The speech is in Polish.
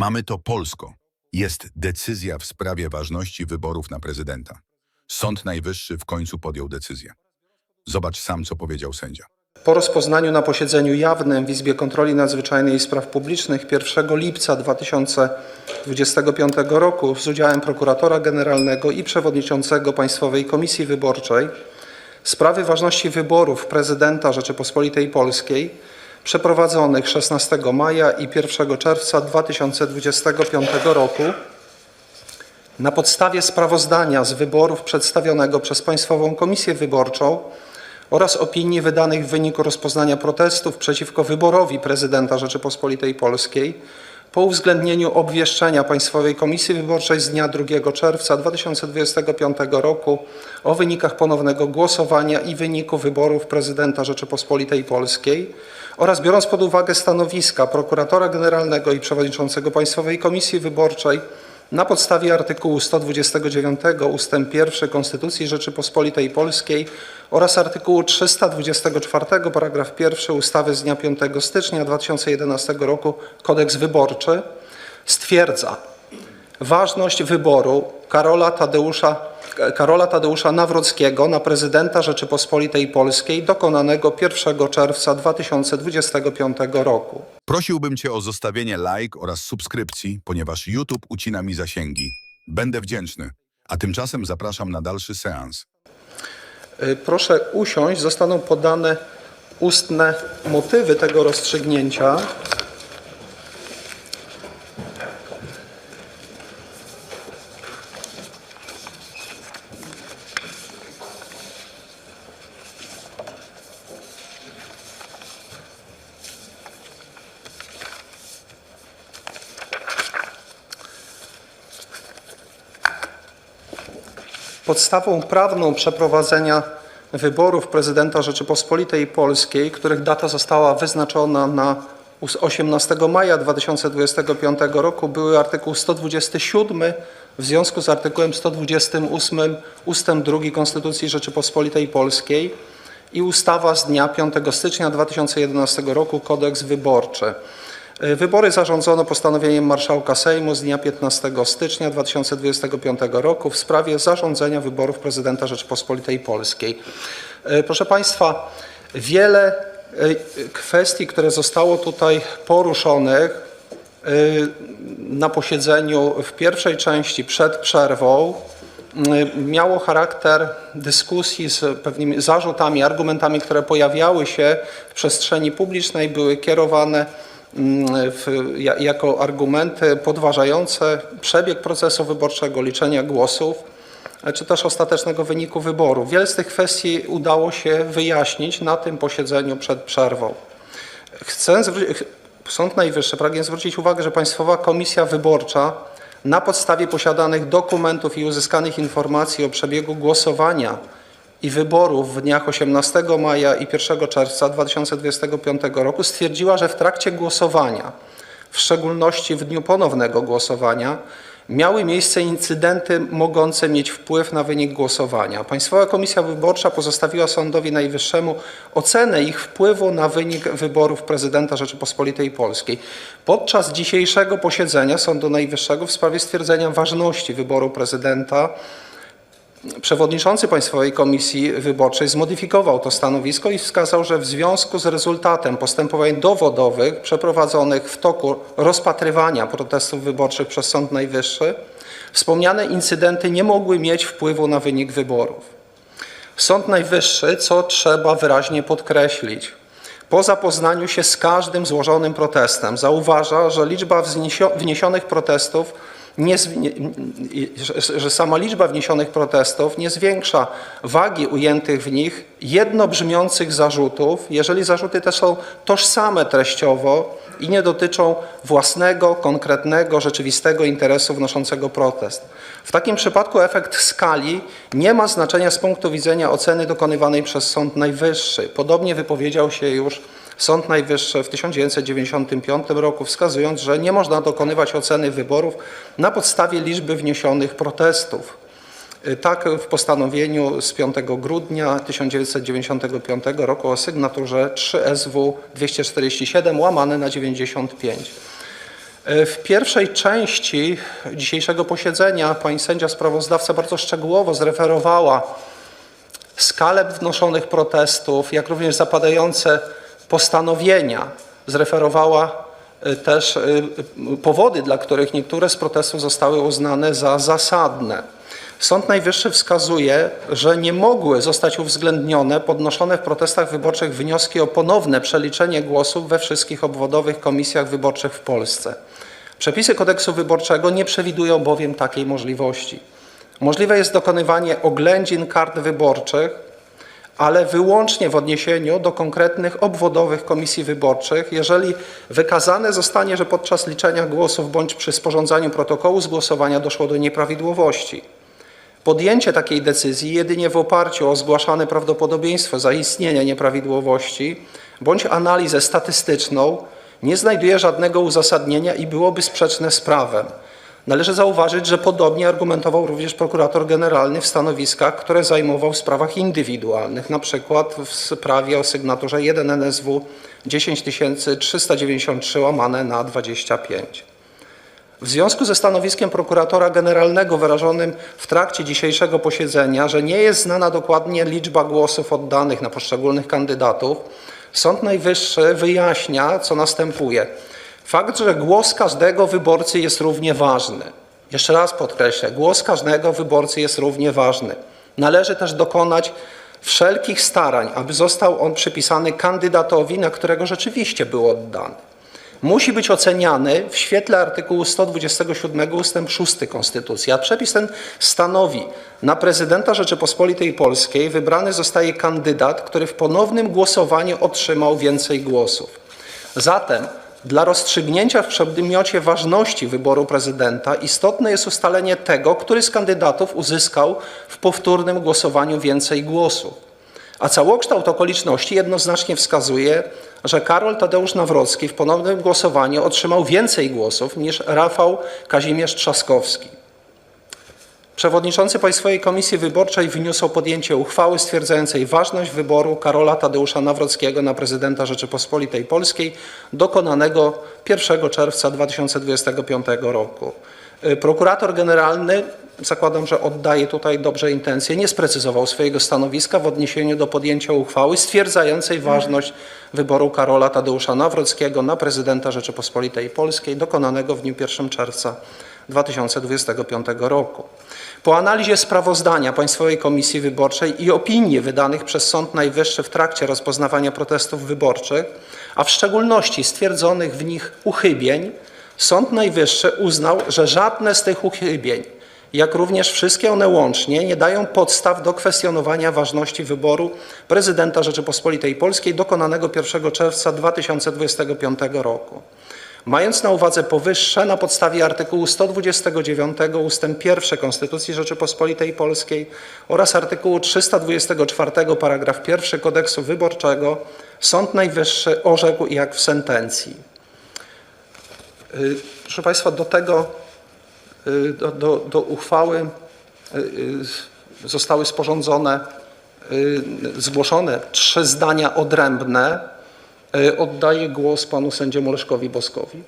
Mamy to Polsko. Jest decyzja w sprawie ważności wyborów na prezydenta. Sąd Najwyższy w końcu podjął decyzję. Zobacz sam, co powiedział sędzia. Po rozpoznaniu na posiedzeniu jawnym w Izbie Kontroli Nadzwyczajnej i Spraw Publicznych 1 lipca 2025 roku z udziałem prokuratora generalnego i przewodniczącego Państwowej Komisji Wyborczej sprawy ważności wyborów prezydenta Rzeczypospolitej Polskiej przeprowadzonych 16 maja i 1 czerwca 2025 roku na podstawie sprawozdania z wyborów przedstawionego przez Państwową Komisję Wyborczą oraz opinii wydanych w wyniku rozpoznania protestów przeciwko wyborowi prezydenta Rzeczypospolitej Polskiej po uwzględnieniu obwieszczenia Państwowej Komisji Wyborczej z dnia 2 czerwca 2025 roku o wynikach ponownego głosowania i wyniku wyborów prezydenta Rzeczypospolitej Polskiej oraz biorąc pod uwagę stanowiska prokuratora generalnego i przewodniczącego Państwowej Komisji Wyborczej na podstawie artykułu 129 ust. 1 Konstytucji Rzeczypospolitej Polskiej oraz artykułu 324 paragraf 1 ustawy z dnia 5 stycznia 2011 roku Kodeks Wyborczy stwierdza ważność wyboru Karola Tadeusza, Karola Tadeusza Nawrockiego na prezydenta Rzeczypospolitej Polskiej dokonanego 1 czerwca 2025 roku. Prosiłbym Cię o zostawienie like oraz subskrypcji, ponieważ YouTube ucina mi zasięgi. Będę wdzięczny. A tymczasem zapraszam na dalszy seans. Y, Proszę usiąść, zostaną podane ustne motywy tego rozstrzygnięcia. Podstawą prawną przeprowadzenia wyborów prezydenta Rzeczypospolitej Polskiej, których data została wyznaczona na 18 maja 2025 roku, były artykuł 127 w związku z artykułem 128 ustęp 2 Konstytucji Rzeczypospolitej Polskiej i ustawa z dnia 5 stycznia 2011 roku Kodeks Wyborczy. Wybory zarządzono postanowieniem marszałka Sejmu z dnia 15 stycznia 2025 roku w sprawie zarządzenia wyborów prezydenta Rzeczypospolitej Polskiej. E, Proszę Państwa, wiele e, kwestii, które zostało tutaj poruszonych e, na posiedzeniu w pierwszej części przed przerwą, m, miało charakter dyskusji z pewnymi zarzutami, argumentami, które pojawiały się w przestrzeni publicznej, były kierowane mm, w, ja- jako argumenty podważające przebieg procesu wyborczego, liczenia głosów, e, czy też ostatecznego wyniku wyboru. Wiele z tych kwestii udało się wyjaśnić na tym posiedzeniu przed przerwą. Chcę Sąd Najwyższy pragnie zwrócić uwagę, że Państwowa Komisja Wyborcza na podstawie posiadanych dokumentów i uzyskanych informacji o przebiegu głosowania i wyborów w dniach 18 maja i 1 czerwca 2025 roku stwierdziła, że w trakcie głosowania, w szczególności w dniu ponownego głosowania, miały miejsce incydenty mogące mieć wpływ na wynik głosowania. Państwowa Komisja Wyborcza pozostawiła Sądowi Najwyższemu ocenę ich wpływu na wynik wyborów prezydenta Rzeczypospolitej Polskiej. Podczas dzisiejszego posiedzenia Sądu Najwyższego w sprawie stwierdzenia ważności wyboru prezydenta Przewodniczący Państwowej Komisji Wyborczej zmodyfikował to stanowisko i wskazał, że w związku z rezultatem postępowań dowodowych przeprowadzonych w toku rozpatrywania protestów wyborczych przez Sąd Najwyższy, wspomniane incydenty nie mogły mieć wpływu na wynik wyborów. Sąd Najwyższy, co trzeba wyraźnie podkreślić, po zapoznaniu się z każdym złożonym protestem zauważa, że liczba wniesionych protestów nie, że sama liczba wniesionych protestów nie zwiększa wagi ujętych w nich jednobrzmiących zarzutów, jeżeli zarzuty te są tożsame treściowo i nie dotyczą własnego, konkretnego, rzeczywistego interesu wnoszącego protest. W takim przypadku efekt skali nie ma znaczenia z punktu widzenia oceny dokonywanej przez Sąd Najwyższy. Podobnie wypowiedział się już Sąd Najwyższy w 1995 roku, wskazując, że nie można dokonywać oceny wyborów na podstawie liczby wniesionych protestów. Y, Tak w postanowieniu z 5 grudnia 1995 roku o sygnaturze 3 SW 247 łamane na 95. E, W pierwszej części dzisiejszego posiedzenia pani sędzia sprawozdawca bardzo szczegółowo zreferowała skalę wnoszonych protestów, jak również zapadające postanowienia. Zreferowała y, też y, y, powody, dla których niektóre z protestów zostały uznane za zasadne. Sąd Najwyższy wskazuje, że nie mogły zostać uwzględnione podnoszone w protestach wyborczych wnioski o ponowne przeliczenie głosów we wszystkich obwodowych komisjach wyborczych w Polsce. Przepisy kodeksu wyborczego nie przewidują bowiem takiej możliwości. Możliwe jest dokonywanie oględzin kart wyborczych, ale wyłącznie w odniesieniu do konkretnych obwodowych komisji wyborczych, jeżeli wykazane zostanie, że podczas liczenia głosów bądź przy sporządzaniu protokołu z głosowania doszło do nieprawidłowości. Podjęcie takiej decyzji jedynie w oparciu o zgłaszane prawdopodobieństwo zaistnienia nieprawidłowości bądź analizę statystyczną nie znajduje żadnego uzasadnienia i byłoby sprzeczne z prawem. Należy zauważyć, że podobnie argumentował również prokurator generalny w stanowiskach, które zajmował w sprawach indywidualnych, na przykład w sprawie o sygnaturze 1 NSW 10393 łamane na 25. W związku ze stanowiskiem prokuratora generalnego wyrażonym w trakcie dzisiejszego posiedzenia, że nie jest znana dokładnie liczba głosów oddanych na poszczególnych kandydatów, Sąd Najwyższy wyjaśnia, co następuje. Fakt, że głos każdego wyborcy jest równie ważny. Jeszcze raz podkreślę, głos każdego wyborcy jest równie ważny. Należy też dokonać wszelkich starań, aby został on przypisany kandydatowi, na którego rzeczywiście był oddany musi być oceniany w świetle artykułu 127 ust. 6 Konstytucji, a przepis ten stanowi, na prezydenta Rzeczypospolitej Polskiej wybrany zostaje kandydat, który w ponownym głosowaniu otrzymał więcej głosów. Zatem dla rozstrzygnięcia w przedmiocie ważności wyboru prezydenta istotne jest ustalenie tego, który z kandydatów uzyskał w powtórnym głosowaniu więcej głosów. A całokształt okoliczności jednoznacznie wskazuje, że Karol Tadeusz Nawrocki w ponownym głosowaniu otrzymał więcej głosów niż Rafał Kazimierz Trzaskowski. Przewodniczący Państwowej Komisji Wyborczej wniósł o podjęcie uchwały stwierdzającej ważność wyboru Karola Tadeusza Nawrockiego na prezydenta Rzeczypospolitej Polskiej dokonanego 1 czerwca 2025 roku. Y, Prokurator generalny, zakładam, że oddaje tutaj dobrze intencje, nie sprecyzował swojego stanowiska w odniesieniu do podjęcia uchwały stwierdzającej ważność wyboru Karola Tadeusza Nawrockiego na prezydenta Rzeczypospolitej Polskiej dokonanego w dniu 1 czerwca 2025 roku. Po analizie sprawozdania Państwowej Komisji Wyborczej i opinii wydanych przez Sąd Najwyższy w trakcie rozpoznawania protestów wyborczych, a w szczególności stwierdzonych w nich uchybień, Sąd Najwyższy uznał, że żadne z tych uchybień, jak również wszystkie one łącznie, nie dają podstaw do kwestionowania ważności wyboru prezydenta Rzeczypospolitej Polskiej dokonanego 1 czerwca 2025 roku. Mając na uwadze powyższe, na podstawie artykułu 129 ust. 1 Konstytucji Rzeczypospolitej Polskiej oraz artykułu 324 paragraf 1 Kodeksu Wyborczego Sąd Najwyższy orzekł jak w sentencji. Y, Proszę Państwa, do tego, y, do, do, do uchwały y, zostały sporządzone, zgłoszone trzy zdania odrębne. Y, Oddaję głos panu sędziemu Leszkowi Boskowi.